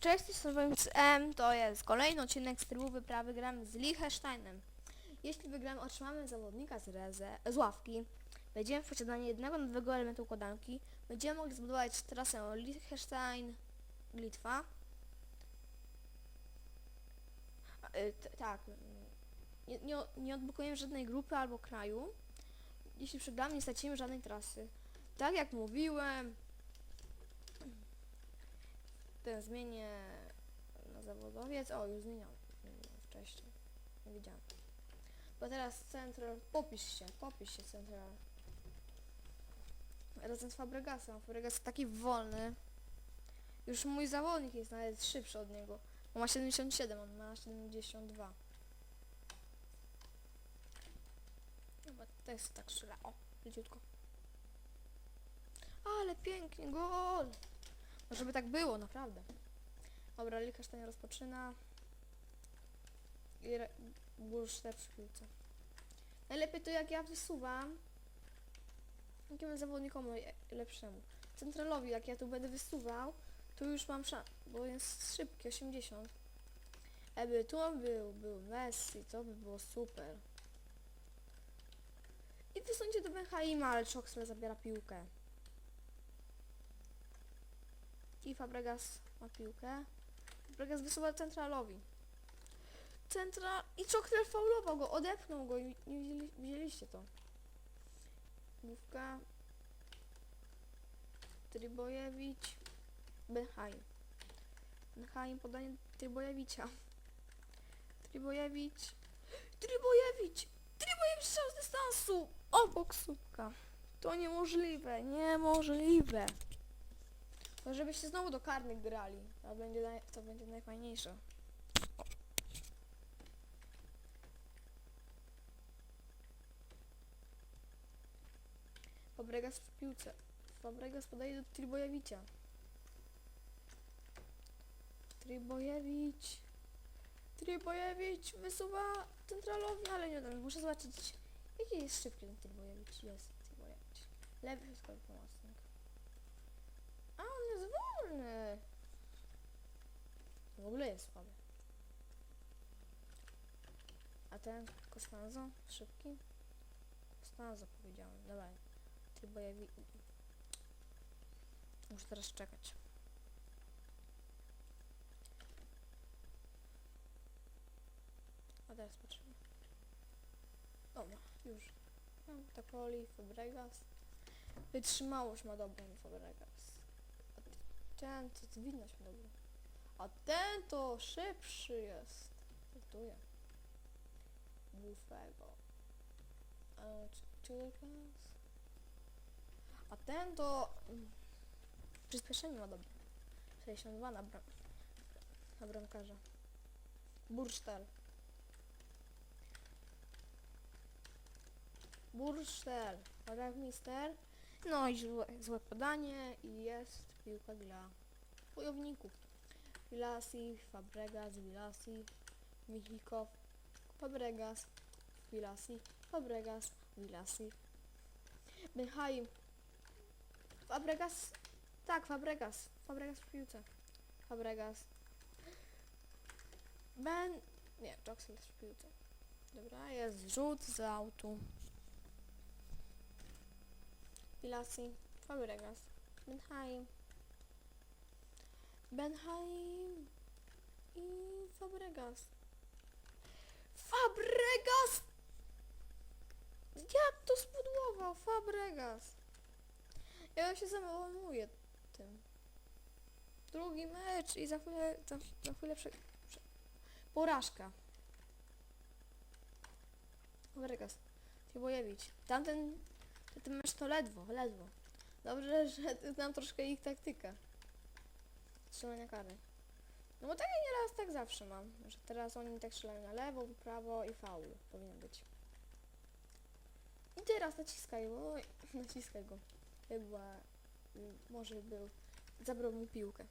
Cześć, jestem Wojciech M. To jest kolejny odcinek z trybu wyprawy. Gramy z Liechtensteinem. Jeśli wygramy, otrzymamy zawodnika z, reze, z ławki. Wejdziemy w posiadanie jednego nowego elementu układanki. Będziemy mogli zbudować trasę Liechtenstein, Litwa. A, y, tak. Nie, nie, nie odblokujemy żadnej grupy albo kraju. Jeśli przegramy, nie stracimy żadnej trasy. Tak jak mówiłem, ten zmienię na zawodowiec. O, już zmieniam. Wcześniej. Nie widziałem. Bo teraz Central. Popisz się, popisz się Central. Razem z Fabregasem. Fabregas taki wolny. Już mój zawodnik jest nawet szybszy od niego. On ma 77, on ma 72. Chyba to jest tak strzela. O, leciutko. Ale pięknie, gol! No żeby tak było, naprawdę. Dobra, Lika nie rozpoczyna. I bursztę przy piłce. Najlepiej to jak ja wysuwam. Jakiemu zawodnikowi lepszemu. Centralowi, jak ja tu będę wysuwał, to już mam szansę, bo jest szybki, 80. Eby tu on był, był Messi, to by było super. I wysuńcie do Benhaima, ale Choxler zabiera piłkę. I Fabregas ma piłkę. Fabregas wysuwa centralowi. Central... I Choxler faulował go, odepchnął go i nie wzięli, wzięliście to. Główka. Trybojewicz. Benheim. Benheim podanie Trybojewicza. Trybojewicz. Trybojewicz! Trybojewicz strzał z dystansu! Obok słupka. To niemożliwe, niemożliwe. To żebyście znowu do karnych grali. To będzie, to będzie najfajniejsze. Fabregas w piłce. Fabregas podaje do Trybojewicza. Trybojewicz. Trybojewicz wysuwa centralowi, ale nie wiem, muszę zobaczyć jaki jest szybki ten Trybojewicz. Jest Trybojewicz. Lewy środkowy pomocnik. Jest wolny. W ogóle jest słaby. A ten Costanzo szybki? Costanzo powiedziałem. Dawaj. Trybojewicz. Muszę teraz czekać. A teraz patrzymy. Dobra, już. Mam Takoli, Fabregas. Wytrzymałość ma dobrą Fabregas. Ten to zwinność ma dobrą. A ten to szybszy jest. Żartuję. Bufego. Chilkas. A ten to... mm, Przyspieszenie ma dobre. 62 na, bram, na bramkarza. Bursztel. Bursztel. Mister. No i złe, złe podanie i jest piłka dla wojowników. Vilasi, Fabregas, Vilasi, Michikow, Fabregas, Vilasi, Fabregas, Vilasi. Benhaim. Fabregas. Tak, Fabregas. Fabregas w piłce. Fabregas. Ben... Nie, Joxel jest w piłce. Dobra, jest rzut z autu. Pilasi. Fabregas. Benhaim. Benhaim. I Fabregas. Fabregas! Jak to spudłował? Fabregas. Ja się załamuję tym. Drugi mecz i za chwilę, za, za chwilę prze, prze, porażka. Fabregas. Tybojewicz. Tamten, ten mecz to ledwo, ledwo. Dobrze, że znam troszkę ich taktykę. Strzelania kary. No bo tak ja nieraz tak zawsze mam, że teraz oni tak strzelają na lewo, prawo i faul powinien być. I teraz naciskaj, oj, naciskaj go. Chyba, y, może był, zabrał mi piłkę.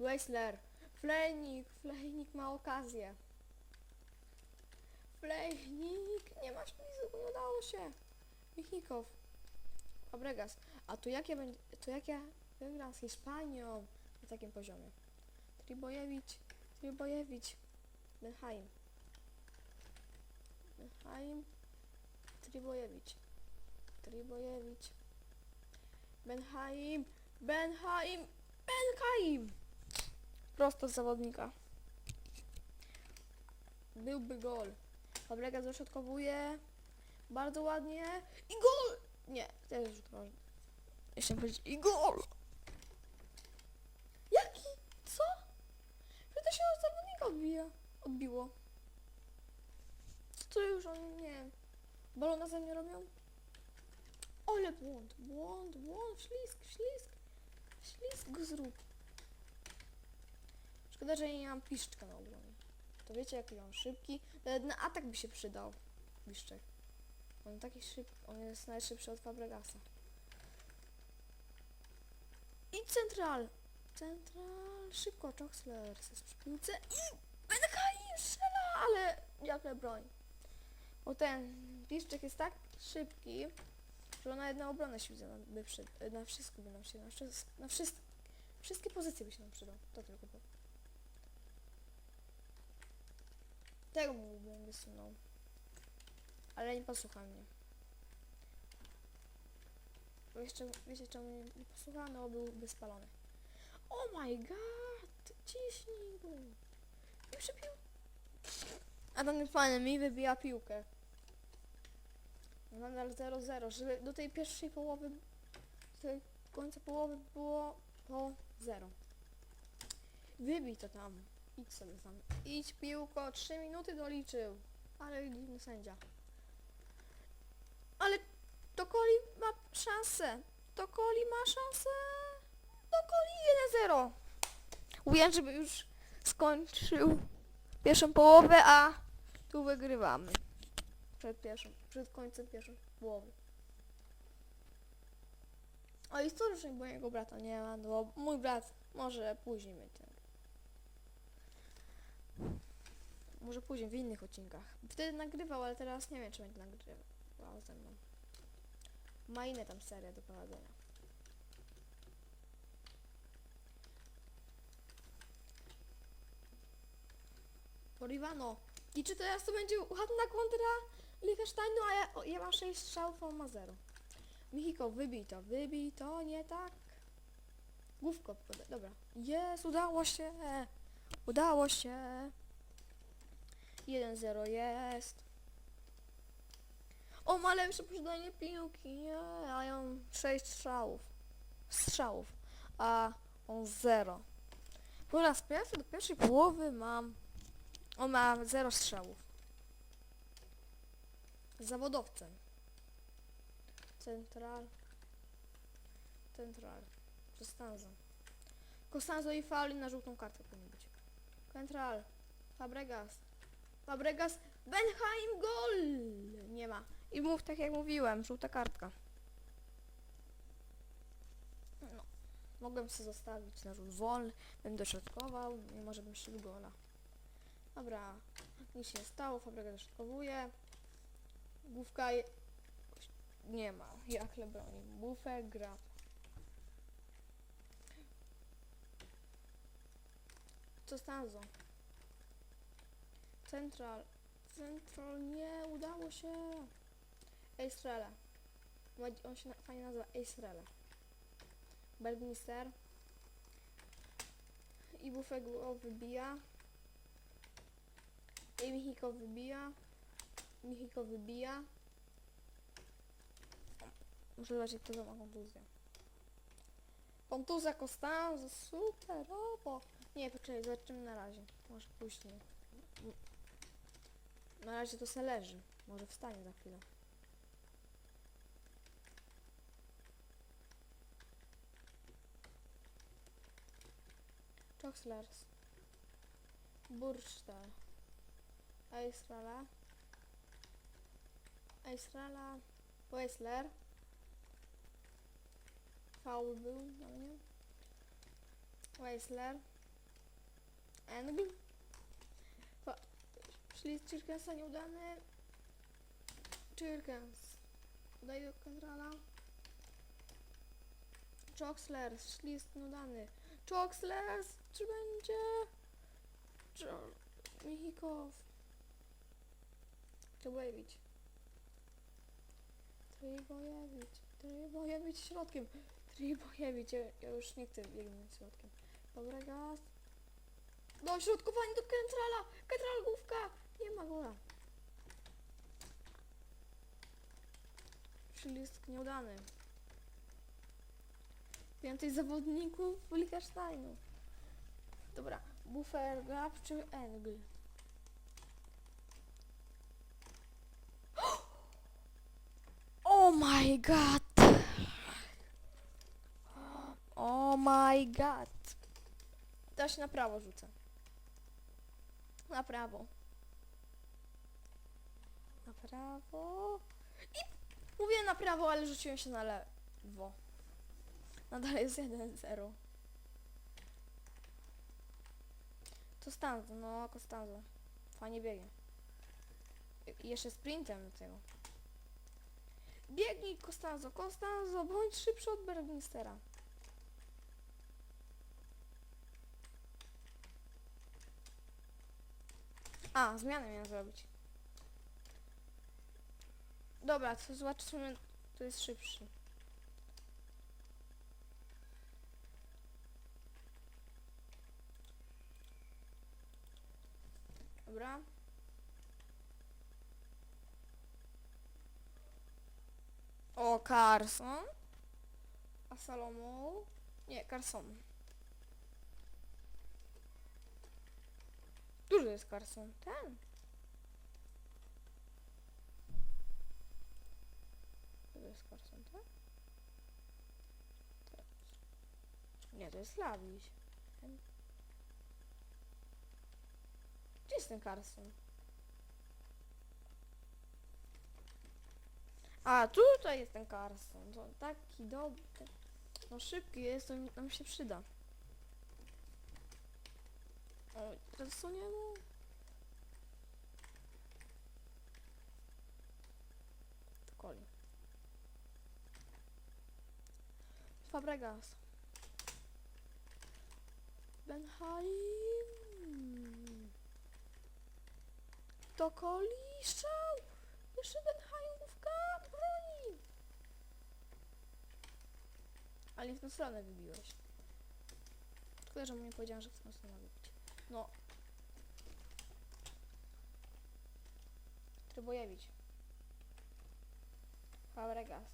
Weisler, Flejnik, Flejnik ma okazję. Flejnik, nie masz nic, nie udało się. Michikow, Fabregas, a tu jak ja będzie, to jak ja wygram z Hiszpanią na takim poziomie? Tribojewicz, Tribojewicz, Benheim. Benheim, Tribojewicz, Tribojewicz, Benheim, Benheim, Benheim! Prosto z zawodnika. Byłby gol. Fabregas dośrodkowuje. Bardzo ładnie. I gol! Nie, też rzut rożny. Jeszcze powiedzieć i gol! Jaki? Co? Że to się od zawodnika odbija. Odbiło. Co to już on, nie wiem. Balona ze mnie robią? Ole błąd, błąd, błąd, ślisk, ślisk. Ślisk zrób. Szkoda, że nie mam piszczka na obronie. To wiecie jaki on szybki? Nawet na atak by się przydał. Piszczek. On taki szybki, on jest najszybszy od Fabregasa. I central. Central. Szybko, przy piłce i Benkai strzela, ale jak broń. Bo ten piszczek jest tak szybki, że na jedną obronę się na, by na wszystko by nam się, na, wszystko, na wszystko, wszystkie pozycje by się nam przydał. To tylko powiem. Tego mógłbym wysunął. Ale nie posłucha mnie. Bo jeszcze, wiecie czemu nie, posłucha? No byłby spalony. Oh my god! Ciśnij go! Nie przepił. A ten fajny mi wybija piłkę. Nadal 0-0, żeby do tej pierwszej połowy, do końca połowy było po 0. Wybij to tam. Idź sobie tam. Idź piłko, 3 minuty doliczył. Ale dziwny sędzia. Ale Tokoli ma szansę. Tokoli ma szansę. Tokoli 1-0. Mówiłem, żeby już skończył pierwszą połowę, a tu wygrywamy. Przed pierwszą, przed końcem pierwszej połowy. O, historycznie mojego brata nie ma, no bo mój brat może później będzie. Może później w innych odcinkach. Wtedy nagrywał, ale teraz nie wiem, czy będzie nagrywał ze mną. Ma inne tam serie do prowadzenia. Borivano. I czy teraz to będzie ładna kontra Liechtensteinu, a ja, o, ja mam 6 strzałów, on ma 0. Michiko, wybij to, wybij to, nie tak. Główko, dobra. Jest, udało się. Udało się. 1-0 jest. O, ma lepsze posiadanie piłki, nie, a ja mam 6 strzałów. Strzałów, a on 0. Po raz pierwszy do pierwszej połowy mam... On ma 0 strzałów. Zawodowcem. Central. Central. Costanzo. Costanzo i Fauli na żółtą kartę powinien być. Central. Fabregas. Fabregas. Benheim gol! Nie ma. I mów tak jak mówiłem, żółta kartka. No. Mogłem sobie zostawić na rzut wolny, bym dośrodkował, nie może bym strzelił gola. Dobra, nic się nie stało, Fabregas dośrodkowuje. Główka je... nie ma, jak Lebroni. Bufek gra. Co Stanzo? Central. Central, nie, udało się. Estrela. On się fajnie nazywa Estrela. Bergmister. I Bufek wybija. I Michiko wybija. Michiko wybija. Muszę zobaczyć, kto to ma kontuzję. Kontuzja Costanzo, super, opo. Nie, poczekaj, zobaczymy na razie. Może później. Na razie to se leży. Może wstanie za chwilę. Choxlers. Bursztal. Eistrala. Eistrala. Weisler. Faul był na mnie. Weisler. Engl. Szli z Czirkensa nieudany. Czirkens. Daj do kontrola. Choxlers. Szli jest nieudany. Choxlers. Czy będzie? George, Michikow. Trybojewicz. Trybojewicz. Trybojewicz środkiem. Trybojewicz. Ja, ja już nie chcę biegnąć środkiem. Dobra, gaz. Dośrodkowanie do Kentrala. Kentral główka. Nie ma gola. Przylisk nieudany. Więcej zawodników Liechtensteinu. Dobra, Buffer Grab czy Engl? Oh my god! Oh my god! Teraz się na prawo rzucę. Na prawo. Na prawo. I mówię na prawo, ale rzuciłem się na lewo. Nadal jest 1-0. Costanzo, no Costanzo. Fajnie biegnie. I jeszcze sprintem do tego. Biegnij Costanzo, Costanzo, bądź szybszy od Bergmistera. A, zmianę miałem zrobić. Dobra, to zobaczymy, kto jest szybszy. Dobra. O, Carson. A Salomon? Nie, Carson. Duży jest Carson. Ten. To jest Carson, tak? Nie, to jest Lawiś. Ten. Gdzie jest ten Carson? A, tutaj jest ten Carson. To taki dobry. No szybki jest, to nam się przyda. O, teraz co nie no. To Koli. Fabregas. Benhaim. To Koli strzał. Jeszcze Benhaimówka broni. Ale w tą stronę wybiłeś. Szkoda, że mu nie powiedziałem, że w tą stronę wybić. No. Trybojewicz. Fabregas.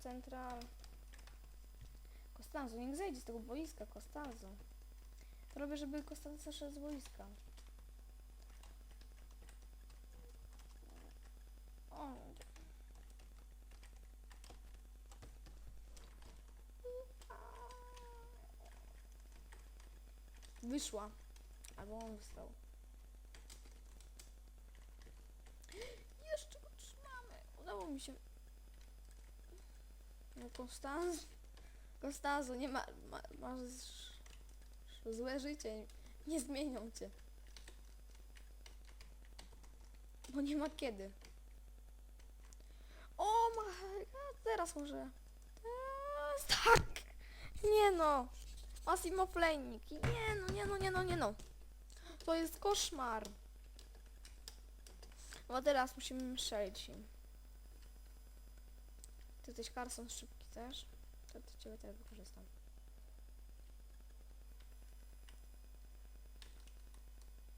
Central. Costanzo, niech zejdzie z tego boiska, Costanzo. To robię, żeby Costanzo szedł z boiska. O. Wyszła. Albo on wstał. Jeszcze go trzymamy. Udało mi się. No Konstanz. Konstanzo, nie ma. ma masz złe życie. Nie zmienią cię. Bo nie ma kiedy. O my teraz może. Teraz, tak! Nie no. Massimo Flejnik. Nie nie no, nie no, nie no. To jest koszmar. No teraz musimy strzelić im. Ty jesteś Carson szybki też. To, to ciebie też wykorzystam.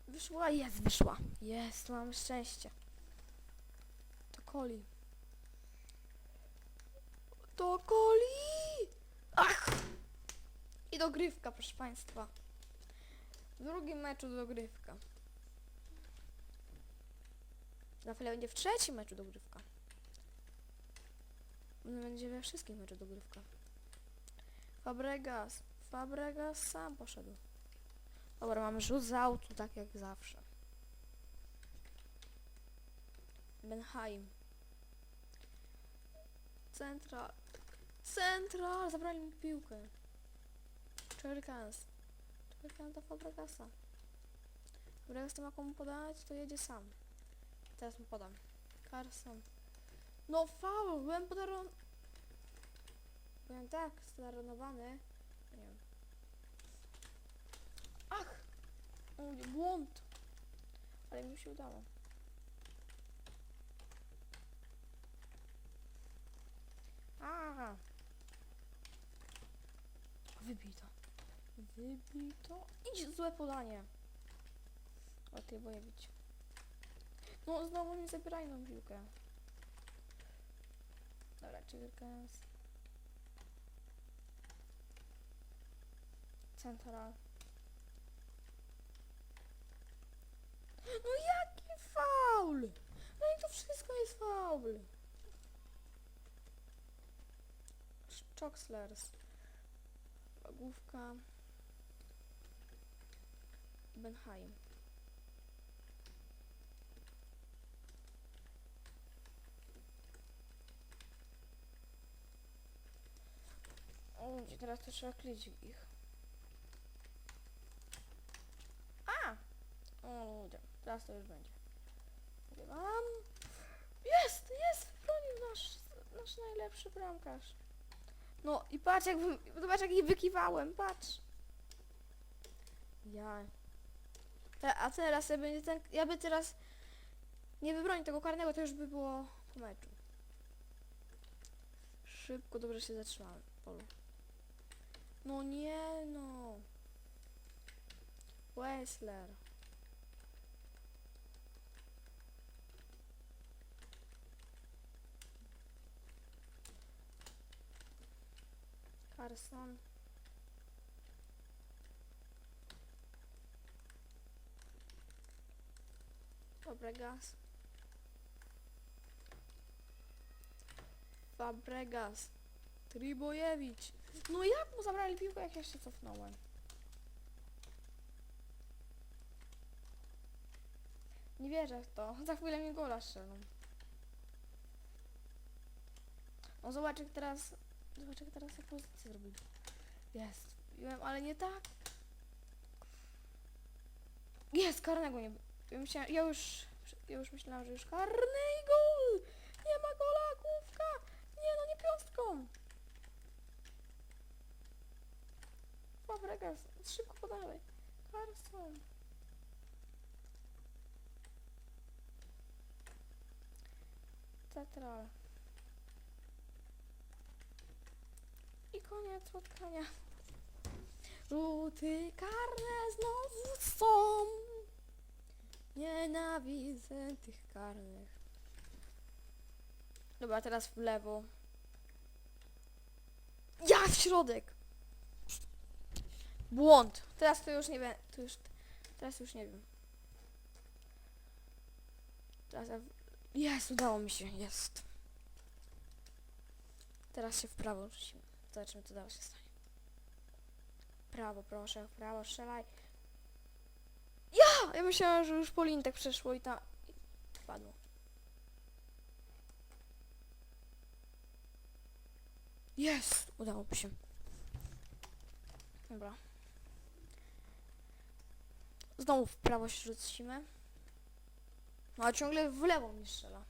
Wyszła, jest, wyszła. Jest, mamy szczęście. To Coli. To Coli! Ach! I dogrywka, proszę Państwa. W drugim meczu dogrywka. Za chwilę będzie w trzecim meczu dogrywka. Będzie we wszystkich meczach dogrywka. Fabregas. Fabregas sam poszedł. Dobra, mamy rzut z autu, tak jak zawsze. Benheim. Central. Central! Zabrali mi piłkę. Czerkans. Do Fabregasa. Fabregas nie ma komu podać, to jedzie sam. Teraz mu podam. Carson. No faul, byłem podaron... Byłem tak zdaronowany. Nie wiem. Ach! O, nie, błąd. Ale mi się udało. Aha. Wybij to. Wybij to. Idź złe podanie. O ty boję bić. No znowu mi zabierają tą piłkę. Dobra, Chilkens. Central. No jaki faul! No i to wszystko jest faul. Choxlers. Główka. Benheim. O, teraz to trzeba klić ich. A! O, ludzie, teraz to już będzie. Mam. Jest, jest! Bronił nasz, nasz najlepszy bramkarz. No i patrz jak, zobacz jak ich wykiwałem, patrz. Ja. A teraz ja będzie ten, ja by teraz nie wybronił tego karnego, to już by było po meczu. Szybko, dobrze się zatrzymałem. Polu. No nie no. Wessler. Carson. Fabregas. Fabregas. Tribojewicz. No jak mu zabrali piłkę, jak ja się cofnąłem? Nie wierzę w to. Za chwilę mi gola strzelą. No zobacz jak teraz... Zobacz jak teraz jak pozycję zrobili. Jest. Ale nie tak. Jest, karnego nie... Myślałem, ja już... Ja już myślałam, że już karny i gol! Nie ma gola, główka! Nie no, nie piąstką! Fabregas, szybko podawaj. Carson. Tetral. I koniec spotkania. Rzuty karne znowu są. Nienawidzę tych karnych. Dobra, teraz w lewo. Ja w środek! Błąd. Teraz to już nie wiem. To już, teraz już nie wiem. Teraz ja... Jest, udało mi się, jest. Teraz się w prawo rzucimy. Zobaczymy, co dalej się stanie. Prawo, proszę, w prawo, strzelaj. Ja! Ja myślałam, że już Polin tak przeszło i ta... i Padło. Jest! Udało się. Dobra. Znowu w prawo się rzucimy. No a ciągle w lewo mi strzela.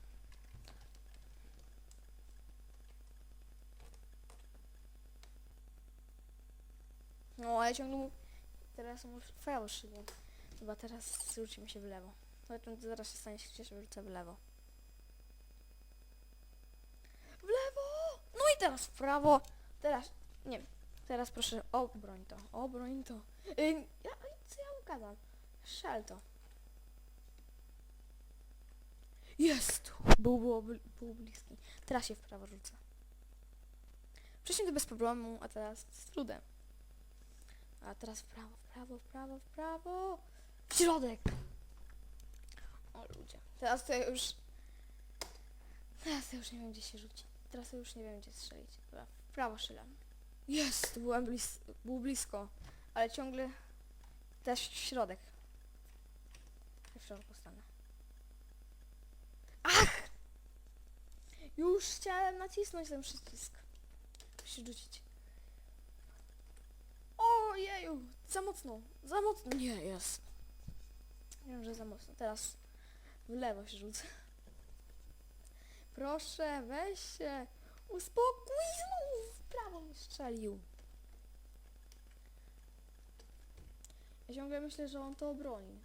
No ale ciągle. Teraz mu prawo szybie. Chyba teraz zwrócimy się w lewo. Zobaczymy co zaraz się stanie, jeśli wrócę w lewo. W lewo! No i teraz w prawo. Teraz... Nie wiem. Teraz proszę obroń to. Obroń to. Ym, ja, co ja mu gadam? Szel to. Jest! Był, był, był bliski. Teraz się w prawo rzucę. Wcześniej to bez problemu, a teraz z trudem. A teraz w prawo, w prawo, w prawo, w prawo. Środek! O ludzie. Teraz to ja już... Teraz to już nie wiem gdzie się rzucić. Teraz to już nie wiem gdzie strzelić. Dobra, w prawo strzelam. Jest! Byłem blis był blisko. Ale ciągle... Też w środek. W środku stanę. Ach! Już chciałem nacisnąć ten przycisk. Muszę rzucić. Ojeju! Za mocno! Za mocno! Nie, jest. Wiem, że za mocno. Teraz w lewo się rzucę. Proszę, weź się. Uspokój znowu w prawo mi strzelił. Ja ciągle myślę, że on to obroni.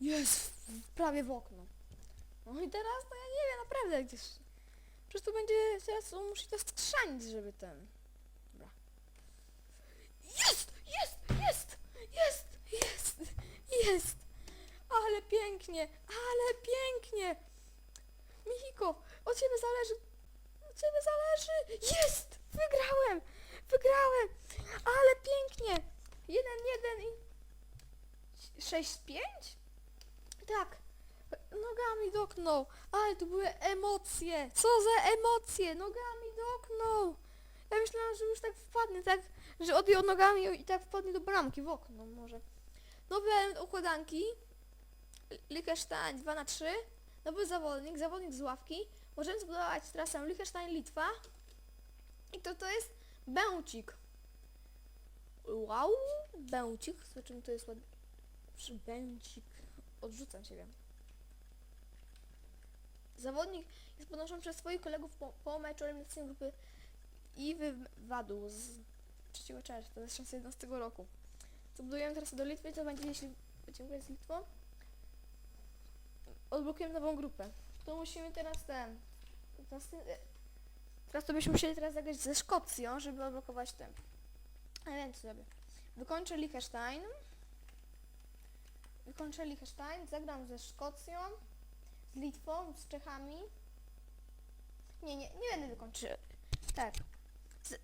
Jest! Prawie w okno. No i teraz, no ja nie wiem, naprawdę gdzieś... Przecież tu będzie, teraz on musi to skrzanić, żeby ten... Dobra. Jest! Jest! Jest! Jest! Jest! Jest! Ale pięknie! Ale pięknie! Michiko, od ciebie zależy... Od ciebie zależy! Jest! Wygrałem! Wygrałem! Ale pięknie! Jeden, jeden i... Sześć, pięć? Tak. Nogami dotknął. Ale tu były emocje. Co za emocje? Nogami dotknął. Ja myślałam, że już tak wpadnie, tak, że odjął nogami i tak wpadnie do bramki w okno może. Nowy element układanki. Liechtenstein 2 na 3 Nowy zawodnik, zawodnik z ławki. Możemy zbudować trasę Liechtenstein-Litwa. I to to jest Bęcik. Wow, Bęcik. Zobaczymy, to jest ładny. Bęcik. Odrzucam ciebie. Zawodnik jest podnoszony przez swoich kolegów po, po meczu eliminacyjnej grupy i wywadu z 3 czerwca 2011 roku. Co budujemy teraz do Litwy, co będzie jeśli będziemy grać z Litwą? Odblokujemy nową grupę. To musimy teraz ten... Teraz, ten- teraz to byśmy musieli teraz zagrać ze Szkocją, żeby odblokować ten. A wiem co zrobię. Wykończę Liechtenstein. Wykończę Liechtenstein, zagram ze Szkocją, z Litwą, z Czechami. Nie, nie, nie będę wykończył. Tak. Z,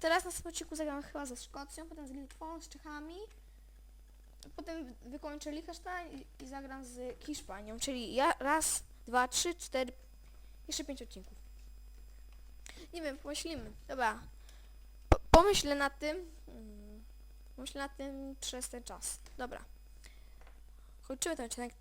teraz na spociku zagram chyba ze Szkocją, potem z Litwą, z Czechami. Potem wykończę Liechtenstein i, i zagram z Hiszpanią, czyli ja raz, dwa, trzy, cztery, jeszcze pięć odcinków. Nie wiem, pomyślimy. Dobra. Po, pomyślę nad tym. Mm, Pomyślę nad tym przez ten czas. Dobra. Kończymy ten odcinek.